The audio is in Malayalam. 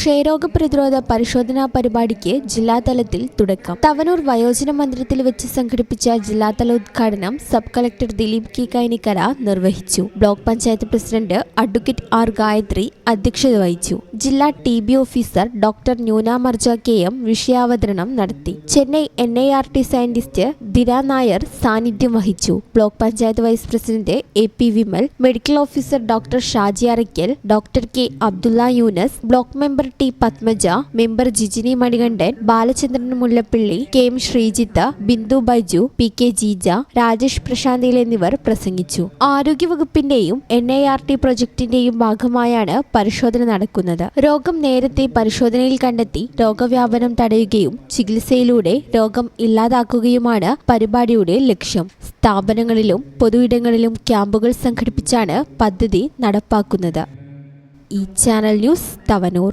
ക്ഷയരോഗ പ്രതിരോധ പരിശോധനാ പരിപാടിക്ക് ജില്ലാതലത്തിൽ തുടക്കം. തവനൂർ വയോജന മന്ദിരത്തിൽ വെച്ച് സംഘടിപ്പിച്ച ജില്ലാതല ഉദ്ഘാടനം sub collector Dileep K Kainikkara നിർവഹിച്ചു. Block panchayat president advocate R Gayathri അധ്യക്ഷത വഹിച്ചു. ജില്ലാ T B officer doctor Noona Marja K M വിഷയാവതരണം നടത്തി. Chennai N I R T scientist Dira Nair സാന്നിധ്യം വഹിച്ചു. Block panchayat vice president A P Vimal medical officer doctor Shaji Arakkal doctor K Abdulla Yunus block member T Padmaja member Jijini Manikandan Balachandran Mullappally K M Sreejith Bindu Baiju P K Jeeja Rajesh പ്രശാന്തിൽ എന്നിവർ പ്രസംഗിച്ചു. ആരോഗ്യവകുപ്പിന്റെയും എൻ ഐ ആർ ടി പ്രൊജക്ടിന്റെയും ഭാഗമായാണ് പരിശോധന നടക്കുന്നത്. രോഗം നേരത്തെ പരിശോധനയിൽ കണ്ടെത്തി രോഗവ്യാപനം തടയുകയും ചികിത്സയിലൂടെ രോഗം ഇല്ലാതാക്കുകയുമാണ് പരിപാടിയുടെ ലക്ഷ്യം. സ്ഥാപനങ്ങളിലും പൊതുയിടങ്ങളിലും ക്യാമ്പുകൾ സംഘടിപ്പിച്ചാണ് പദ്ധതി നടപ്പാക്കുന്നത്. ഈ ചാനൽ ന്യൂസ് തവനൂർ.